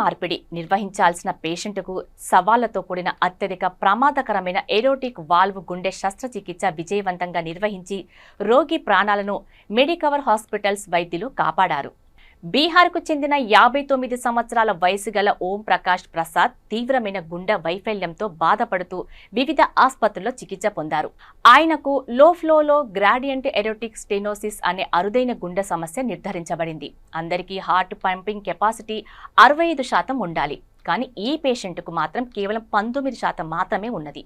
మార్పిడి. నిర్వహించాల్సిన పేషెంట్కు సవాళ్ళతో కూడిన అత్యధిక ప్రమాదకరమైన ఏరోటిక్ వాల్వ్ గుండె శస్త్రచికిత్స విజయవంతంగా నిర్వహించి రోగి ప్రాణాలను మెడికవర్ హాస్పిటల్స్ వైద్యులు కాపాడారు. బీహార్కు చెందిన యాభై తొమ్మిది సంవత్సరాల వయసు గల ఓం ప్రకాష్ ప్రసాద్ తీవ్రమైన గుండె వైఫల్యంతో బాధపడుతూ వివిధ ఆసుపత్రుల్లో చికిత్స పొందారు. ఆయనకు లో ఫ్లోలో గ్రాడియంట్ ఎరోటిక్ స్టెనోసిస్ అనే అరుదైన గుండె సమస్య నిర్ధారించబడింది. అందరికీ హార్ట్ పంపింగ్ కెపాసిటీ అరవై ఐదు శాతం ఉండాలి. కానీ ఈ పేషెంట్కు మాత్రం కేవలం పంతొమ్మిది శాతం మాత్రమే ఉన్నది.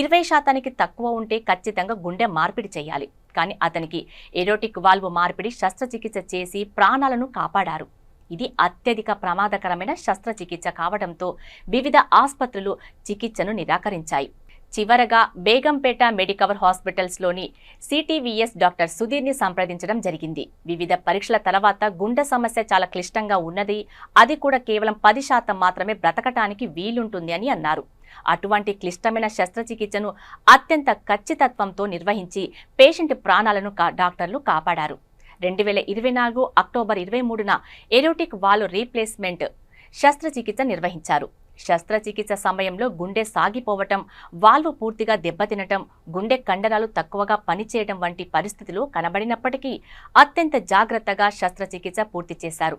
ఇరవై శాతానికి తక్కువ ఉంటే ఖచ్చితంగా గుండె మార్పిడి చేయాలి. కానీ అతనికి ఎరోటిక్ వాల్వ్ మార్పిడి శస్త్రచికిత్స చేసి ప్రాణాలను కాపాడారు. ఇది అత్యధిక ప్రమాదకరమైన శస్త్రచికిత్స కావడంతో వివిధ ఆసుపత్రులు చికిత్సను నిరాకరించాయి. చివరగా బేగంపేట మెడికవర్ హాస్పిటల్స్లోని సిటీవీఎస్ డాక్టర్ సుధీర్ని సంప్రదించడం జరిగింది. వివిధ పరీక్షల తర్వాత గుండె సమస్య చాలా క్లిష్టంగా ఉన్నది. అది కూడా కేవలం పది శాతం మాత్రమే బ్రతకటానికి వీలుంటుంది అని అన్నారు. అటువంటి క్లిష్టమైన శస్త్రచికిత్సను అత్యంత ఖచ్చితత్వంతో నిర్వహించి పేషెంట్ ప్రాణాలను డాక్టర్లు కాపాడారు. రెండు వేల ఇరవై నాలుగు అక్టోబర్ ఇరవై మూడున ఎరోటిక్ వాల్ రీప్లేస్మెంట్ శస్త్రచికిత్స నిర్వహించారు. శస్త్రచికిత్స సమయంలో గుండె సాగిపోవటం వాల్వ్ పూర్తిగా దెబ్బతినటం గుండె కండరాలు తక్కువగా పనిచేయడం వంటి పరిస్థితులు కనబడినప్పటికీ అత్యంత జాగ్రత్తగా శస్త్రచికిత్స పూర్తి చేశారు.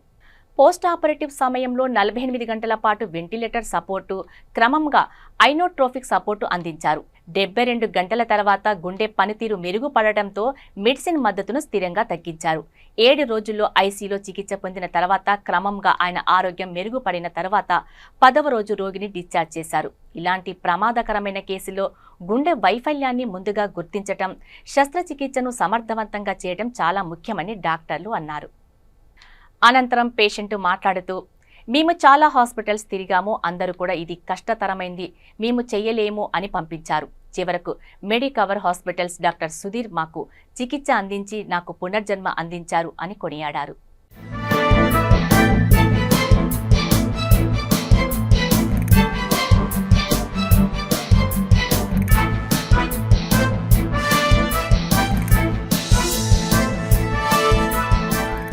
పోస్ట్ ఆపరేటివ్ సమయంలో నలభై ఎనిమిది గంటల పాటు వెంటిలేటర్ సపోర్టు క్రమంగా ఐనోట్రోఫిక్ సపోర్టు అందించారు. డెబ్బై రెండు గంటల తర్వాత గుండె పనితీరు మెరుగుపడటంతో మెడిసిన్ మద్దతును స్థిరంగా తగ్గించారు. ఏడు రోజుల్లో ఐసీలో చికిత్స పొందిన తర్వాత క్రమంగా ఆయన ఆరోగ్యం మెరుగుపడిన తర్వాత పదవ రోజు రోగిని డిశ్చార్జ్ చేశారు. ఇలాంటి ప్రమాదకరమైన కేసులో గుండె వైఫల్యాన్ని ముందుగా గుర్తించటం శస్త్రచికిత్సను సమర్థవంతంగా చేయడం చాలా ముఖ్యమని డాక్టర్లు అన్నారు. అనంతరం పేషెంట్ మాట్లాడుతూ మేము చాలా హాస్పిటల్స్ తిరిగాము అందరూ కూడా ఇది కష్టతరమైంది మేము చెయ్యలేము అని పంపించారు. చివరకు మెడికవర్ హాస్పిటల్స్ డాక్టర్ సుధీర్ మాకు చికిత్స అందించి నాకు పునర్జన్మ అందించారు అని కొనియాడారు.